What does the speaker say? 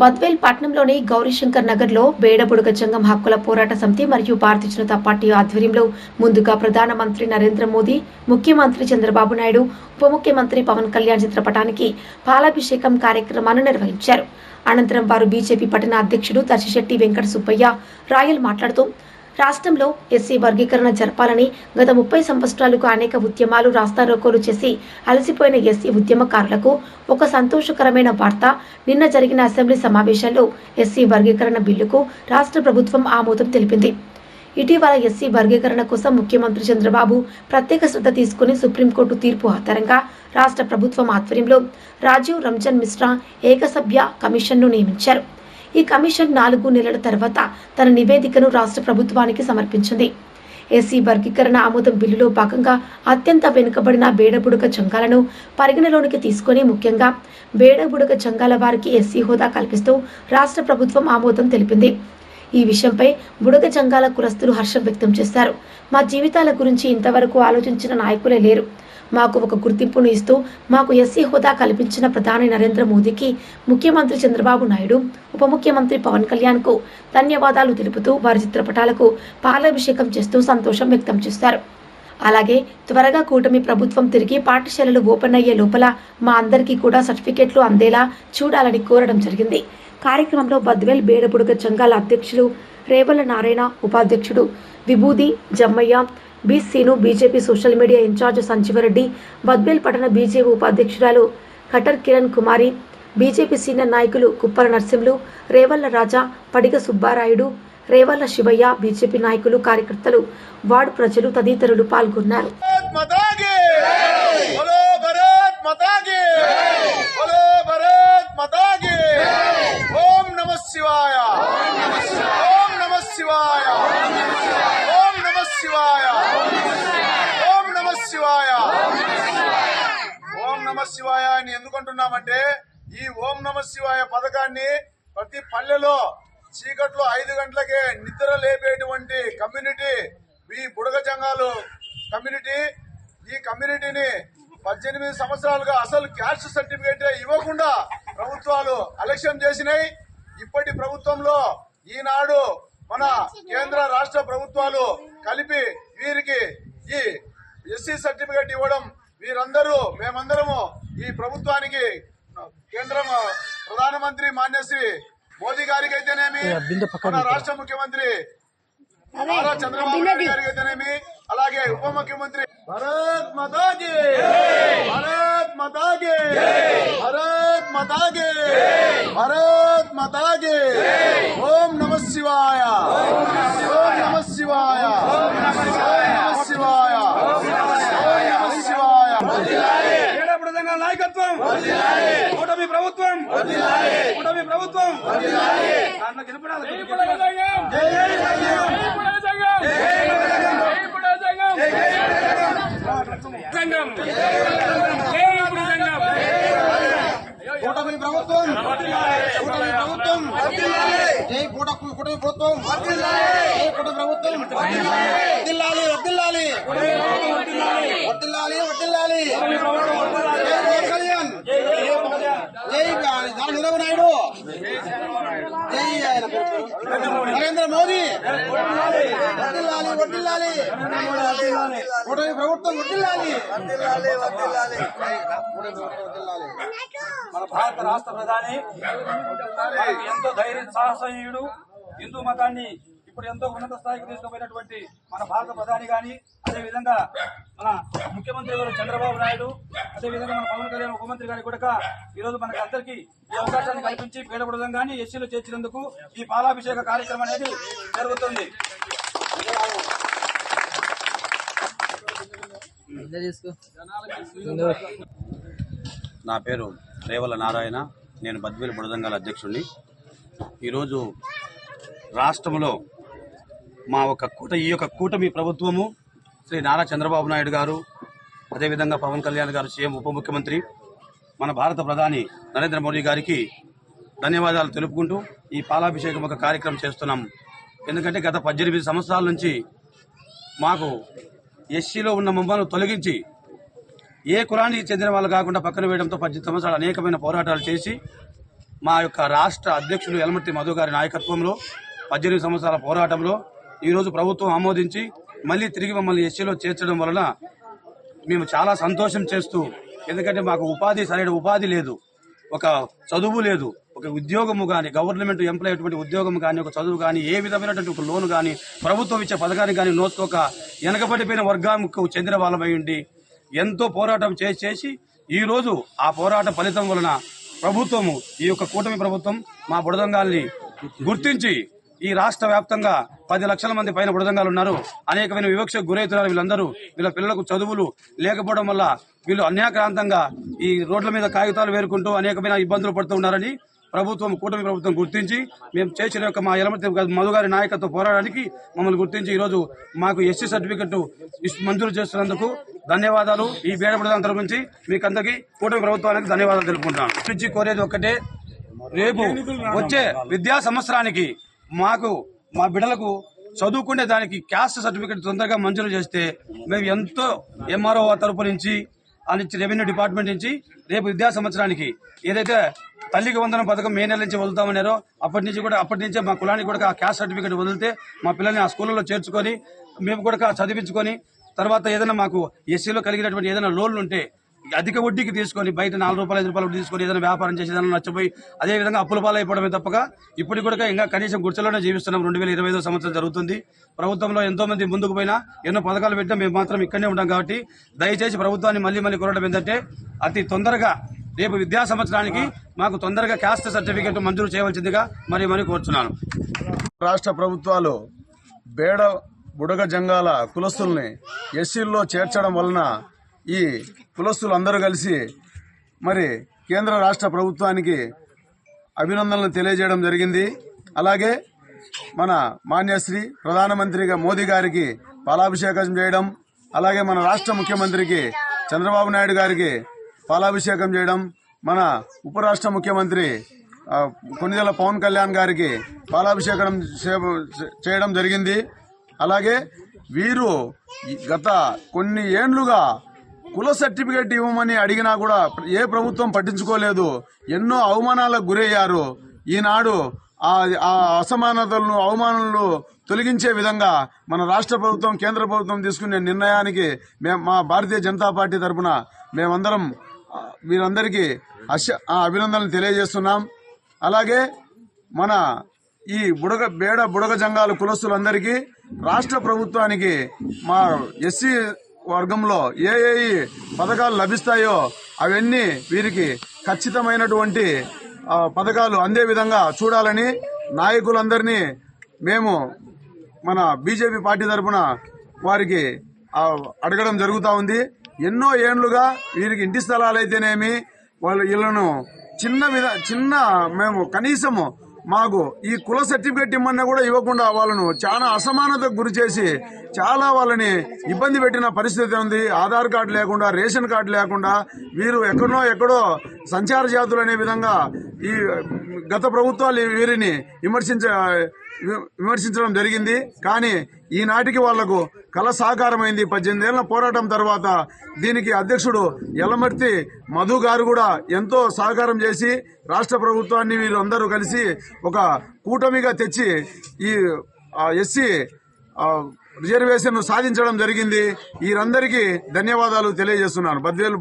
బద్వేల్ పట్నంలోని గౌరీశంకర్ నగర్లో బేడబుడగ జంగం హక్కుల పోరాట సమితి మరియు భారతీయ జనతా పార్టీ ఆధ్వర్యంలో ముందుగా ప్రధానమంత్రి నరేంద్ర మోదీ ముఖ్యమంత్రి చంద్రబాబు నాయుడు ఉప ముఖ్యమంత్రి పవన్ కళ్యాణ్ చిత్రపటానికి పాలాభిషేకం కార్యక్రమాన్ని నిర్వహించారు. అనంతరం వారు బీజేపీ పట్టణ అధ్యక్షుడు దర్శిశెట్టి వెంకట సుబ్బయ్య రాయల్ మాట్లాడుతూ రాష్ట్రంలో ఎస్సీ వర్గీకరణ జరపాలని గత ముప్పై సంవత్సరాలుగా అనేక ఉద్యమాలు రాస్తారోకోలు చేసి అలసిపోయిన ఎస్సీ ఉద్యమకారులకు ఒక సంతోషకరమైన వార్త. నిన్న జరిగిన అసెంబ్లీ సమావేశంలో ఎస్సీ వర్గీకరణ బిల్లుకు రాష్ట్ర ప్రభుత్వం ఆమోదం తెలిపింది. ఇటీవల ఎస్సీ వర్గీకరణ కోసం ముఖ్యమంత్రి చంద్రబాబు ప్రత్యేక శ్రద్ధ తీసుకుని సుప్రీంకోర్టు తీర్పు ఆధారంగా రాష్ట్ర ప్రభుత్వం ఆధ్వర్యంలో రాజీవ్ రంజన్ మిశ్రా ఏకసభ్య కమిషన్ను నియమించారు. ఈ కమిషన్ నాలుగు నెలల తర్వాత తన నివేదికను రాష్ట్ర ప్రభుత్వానికి సమర్పించింది. ఎస్సీ వర్గీకరణ ఆమోదం బిల్లులో భాగంగా అత్యంత వెనుకబడిన బేడబుడక జంగాలను పరిగణలోనికి తీసుకొని ముఖ్యంగా బేడబుడక జంగాల వారికి ఎస్సీ హోదా కల్పిస్తూ రాష్ట్ర ప్రభుత్వం ఆమోదం తెలిపింది. ఈ విషయంపై బుడగ జంగాల కులస్తులు హర్షం వ్యక్తం చేశారు. మా జీవితాల గురించి ఇంతవరకు ఆలోచించిన నాయకులే లేరు. మాకు ఒక గుర్తింపును ఇస్తూ మాకు ఎస్సీ హోదా కల్పించిన ప్రధాని నరేంద్ర మోదీకి ముఖ్యమంత్రి చంద్రబాబు నాయుడు ఉప ముఖ్యమంత్రి పవన్ కళ్యాణ్కు ధన్యవాదాలు తెలుపుతూ వారి చిత్రపటాలకు పాలాభిషేకం చేస్తూ సంతోషం వ్యక్తం చేశారు అలాగే త్వరగా కూటమి ప్రభుత్వం తిరిగి పాఠశాలలు ఓపెన్ అయ్యే లోపల మా అందరికీ కూడా సర్టిఫికెట్లు అందేలా చూడాలని కోరడం జరిగింది. కార్యక్రమంలో బద్వేల్ బేడబుడగ చంగాల అధ్యక్షులు రేవల నారాయణ ఉపాధ్యక్షుడు Vibhudi Jammaiah బీసీను BJP social media in-charge Sanjeevareddy Badvel పట్టణ బీజేపీ ఉపాధ్యక్షురాలు కటర్ కిరణ్ కుమారి బీజేపీ సీనియర్ నాయకులు కుప్పల నర్సింహులు రేవల్ల రాజా పడిగ సుబ్బారాయుడు రేవల్ల శివయ్య బీజేపీ నాయకులు కార్యకర్తలు వార్డు ప్రజలు తదితరులు పాల్గొన్నారు. శివాయ! నమ శివాయ అని ఎందుకు అంటున్నామంటే ఈ ఓం నమ శివాయ పథకాన్ని ప్రతి పల్లెలో చీకట్లో ఐదు గంటలకే నిద్ర లేపేటువంటి కమ్యూనిటీ ఈ బుడగ జంగాలు కమ్యూనిటీ ఈ కమ్యూనిటీని పద్దెనిమిది సంవత్సరాలుగా అసలు క్యాస్ట్ సర్టిఫికేట్ ఇవ్వకుండా ప్రభుత్వాలు అలక్ష్యం చేసినాయి. ఇప్పటి ప్రభుత్వంలో ఈనాడు మన కేంద్ర రాష్ట్ర ప్రభుత్వాలు కలిపి వీరికి ఈ ఎస్సీ సర్టిఫికేట్ ఇవ్వడం వీరందరూ మేమందరము ఈ ప్రభుత్వానికి కేంద్రం ప్రధానమంత్రి మాన్యశ్రీ మోదీ గారికి అయితేనేమి మన రాష్ట్ర ముఖ్యమంత్రి నారా చంద్రబాబు నాయుడు గారికి అయితేనేమి అలాగే ఉప ముఖ్యమంత్రి భారత్ మాతాకి భారత్ మాతాకి భారత్ మాతాకి భారత్ మాతాకి ఓం నమ శివాయ ఓం నమ శివాయ ఓం నమ శివాయ ఓం నమ శివాయ ఏడాపుడు నాయకత్వం కూటమి ప్రభుత్వం కూటమి ప్రభుత్వం దాంట్లో. కూటమి ప్రభుత్వం కూటమి ప్రభుత్వం జై కూట కూటమి ప్రభుత్వం జై కూటమి ప్రభుత్వం. వర్దిల్లాలి వర్దిల్లాలి వర్దిల్లాలి వర్దిల్లాలి జై పవన్ కళ్యాణ్. జై నారా చంద్రబాబు నాయుడు. జై. నరేంద్ర మోదీ. వర్దిల్లాలి వర్దిల్లాలి కూటమి ప్రభుత్వం వర్దిల్లాలి కూటమి ప్రభుత్వం వర్దిల్లాలి మన భారత రాష్ట్ర ప్రధాని ఎంతో ధైర్య సాహసీయుడు హిందూ మతాన్ని ఇప్పుడు ఎంతో ఉన్నత స్థాయికి తీసుకుపోయినటువంటి మన భారత ప్రధాని గాని అదే విధంగా మన ముఖ్యమంత్రి గారు చంద్రబాబు నాయుడు అదే విధంగా మన పవన్ కళ్యాణ్ ఉపమంత్రి గారి కూడా ఈ రోజు మనకి అందరికీ ఈ అవకాశాన్ని కల్పించి పీడపడడం కానీ ఎస్సీలో చేర్చినందుకు ఈ పాలాభిషేక కార్యక్రమం అనేది జరుగుతుంది. నా పేరు రేవల నారాయణ. నేను బద్వేలు బుడదంగాల అధ్యక్షుడిని ఈరోజు రాష్ట్రంలో మా ఒక కూట ఈ యొక్క కూటమి ప్రభుత్వము శ్రీ నారా చంద్రబాబు నాయుడు గారు అదేవిధంగా పవన్ కళ్యాణ్ గారు సీఎం ఉప ముఖ్యమంత్రి మన భారత ప్రధాని నరేంద్ర మోడీ గారికి ధన్యవాదాలు తెలుపుకుంటూ ఈ పాలాభిషేకం ఒక కార్యక్రమం చేస్తున్నాం. ఎందుకంటే గత పద్దెనిమిది సంవత్సరాల నుంచి మాకు ఎస్సీలో ఉన్న మమ్మల్ని తొలగించి ఏ కులానికి చెందిన వాళ్ళు కాకుండా పక్కన వేయడంతో పద్దెనిమిది సంవత్సరాలు అనేకమైన పోరాటాలు చేసి మా యొక్క రాష్ట్ర అధ్యక్షులు యలమర్తి మధు గారి నాయకత్వంలో పద్దెనిమిది సంవత్సరాల పోరాటంలో ఈరోజు ప్రభుత్వం ఆమోదించి మళ్ళీ తిరిగి మమ్మల్ని ఎస్సీలో చేర్చడం వలన మేము చాలా సంతోషం చేస్తూ ఎందుకంటే మాకు ఉపాధి సరైన ఉపాధి లేదు ఒక చదువు లేదు. ఒక ఉద్యోగము కానీ గవర్నమెంట్ ఎంప్లాయ్ అటువంటి ఉద్యోగం కానీ ఒక చదువు కానీ ఏ విధమైనటువంటి ఒక లోన్ కానీ ప్రభుత్వం ఇచ్చే పథకాన్ని కానీ నోచుకోక వెనకబడిపోయిన వర్గానికి చెందిన వాళ్ళమై ఉండి ఎంతో పోరాటం చేసి చేసి ఈ రోజు ఆ పోరాట ఫలితం వలన ప్రభుత్వము ఈ యొక్క కూటమి ప్రభుత్వం మా బుడదంగాల్ని గుర్తించి ఈ రాష్ట్ర వ్యాప్తంగా పది లక్షల మంది పైన బుడదంగాలు ఉన్నారు అనేకమైన వివక్షకు గురవుతున్నారు వీళ్ళందరూ. వీళ్ళ పిల్లలకు చదువులు లేకపోవడం వల్ల వీళ్ళు అన్యాక్రాంతంగా ఈ రోడ్ల మీద కాగితాలు వేరుకుంటూ అనేకమైన ఇబ్బందులు పడుతూ ఉన్నారని ప్రభుత్వం కూటమి ప్రభుత్వం గుర్తించి మేము చేసిన యొక్క మా ఎలమతి మధు గారి నాయకత్వ పోరాటానికి మమ్మల్ని గుర్తించి ఈరోజు మాకు ఎస్సీ సర్టిఫికెట్ మంజూరు చేస్తున్నందుకు ధన్యవాదాలు. ఈ బేడబుడదాం తరపు మీకందరికీ మీకు కూటమి ప్రభుత్వానికి ధన్యవాదాలు తెలుపుకుంటున్నాను. నుంచి కోరేది ఒక్కటే రేపు వచ్చే విద్యా సంవత్సరానికి మాకు మా బిడ్డలకు చదువుకునే దానికి క్యాస్ట్ సర్టిఫికెట్ తొందరగా మంజూరు చేస్తే మేము ఎంతో ఎంఆర్ఓ తరపు నుంచి అని రెవెన్యూ డిపార్ట్మెంట్ నుంచి రేపు విద్యా సంవత్సరానికి ఏదైతే తల్లికి వందనం పథకం మే నెల నుంచి వదులుతామన్నారో అప్పటి నుంచి కూడా అప్పటి నుంచే మా కులానికి కూడా ఆ క్యాస్ట్ సర్టిఫికేట్ వదిలితే మా పిల్లల్ని ఆ స్కూళ్ళలో చేర్చుకొని మేము కూడా చదివించుకొని తర్వాత ఏదైనా మాకు ఎస్సీలో కలిగినటువంటి ఏదైనా లోన్లు ఉంటే అధిక వడ్డీకి తీసుకొని బయట నాలుగు రూపాయలు ఐదు రూపాయలు తీసుకొని ఏదైనా వ్యాపారం చేసేదాన్ని నచ్చిపోయి నచ్చపోయి అప్పుల పాలైపోవడమే తప్పగా ఇప్పుడు కూడా ఇంకా కనీసం గుర్చలోనే జీవిస్తున్నాం. రెండు వేల ఇరవై ఐదో సంవత్సరం జరుగుతుంది. ప్రభుత్వంలో ఎంతో మంది ముందుకు పోయినా ఎన్నో పథకాలు పెట్టినా మేము మాత్రం ఇక్కడనే ఉంటాం కాబట్టి దయచేసి ప్రభుత్వాన్ని మళ్ళీ మళ్ళీ కోరడం ఏంటంటే అతి తొందరగా రేపు విద్యా సంవత్సరానికి మాకు తొందరగా క్యాస్ట్ సర్టిఫికేట్ మంజూరు చేయవలసిందిగా మరి మరి కోరుచున్నాను. రాష్ట్ర ప్రభుత్వాలు బేడ బుడగ జంగాల కులస్తుల్ని ఎస్సీల్లో చేర్చడం వలన ఈ కులస్తులు అందరూ కలిసి మరి కేంద్ర రాష్ట్ర ప్రభుత్వానికి అభినందనలు తెలియజేయడం జరిగింది. అలాగే మన మాన్యశ్రీ ప్రధానమంత్రిగా మోదీ గారికి పాలాభిషేకం చేయడం అలాగే మన రాష్ట్ర ముఖ్యమంత్రికి చంద్రబాబు నాయుడు గారికి పాలాభిషేకం చేయడం మన ఉపరాష్ట్ర ముఖ్యమంత్రి ఆ, పవన్ కళ్యాణ్ గారికి పాలాభిషేకం చేయడం జరిగింది. అలాగే వీరు గత కొన్ని ఏండ్లుగా కుల సర్టిఫికేట్ ఇవ్వమని అడిగినా కూడా ఏ ప్రభుత్వం పట్టించుకోలేదు. ఎన్నో అవమానాలకు గురయ్యారు. ఈనాడు ఆ అసమానతలను అవమానాలను తొలగించే విధంగా మన రాష్ట్ర ప్రభుత్వం కేంద్ర ప్రభుత్వం తీసుకునే నిర్ణయానికి మేము మా భారతీయ జనతా పార్టీ తరఫున మేమందరం మీరందరికీ వీరందరికీ ఆ, అభినందనలు తెలియజేస్తున్నాం. అలాగే మన ఈ బుడగ బేడ బుడగ జంగాల కులస్తులందరికీ రాష్ట్ర ప్రభుత్వానికి మా ఎస్సీ వర్గంలో ఏ ఏ పథకాలు లభిస్తాయో అవన్నీ వీరికి ఖచ్చితమైనటువంటి పథకాలు అందే విధంగా చూడాలని నాయకులందరినీ మేము మన బీజేపీ పార్టీ తరఫున వారికి అడగడం జరుగుతూ ఉంది. ఎన్నో ఏండ్లుగా వీరికి ఇంటి స్థలాలు అయితేనేమి వాళ్ళు వీళ్ళను చిన్న విధ చిన్న మేము కనీసము మాకు ఈ కుల సర్టిఫికేట్ ఇమ్మన్నా కూడా ఇవ్వకుండా వాళ్ళను చాలా అసమానతకు గురి చేసి చాలా వాళ్ళని ఇబ్బంది పెట్టిన పరిస్థితి ఉంది. ఆధార్ కార్డు లేకుండా రేషన్ కార్డు లేకుండా వీరు ఎక్కడో ఎక్కడో సంచార జాతులు అనే విధంగా ఈ గత ప్రభుత్వాలు వీరిని విమర్శించ విమర్శించడం జరిగింది. కానీ ఈనాటికి వాళ్ళకు కళ సాకారమైంది. పద్దెనిమిది ఏళ్ళ పోరాటం తర్వాత దీనికి అధ్యక్షుడు ఎల్లమర్తి మధు గారు కూడా ఎంతో సహకారం చేసి రాష్ట్ర ప్రభుత్వాన్ని వీరందరూ కలిసి ఒక కూటమిగా తెచ్చి ఈ ఎస్సీ రిజర్వేషన్ సాధించడం జరిగింది. వీరందరికీ ధన్యవాదాలు తెలియజేస్తున్నాను. బద్వేలు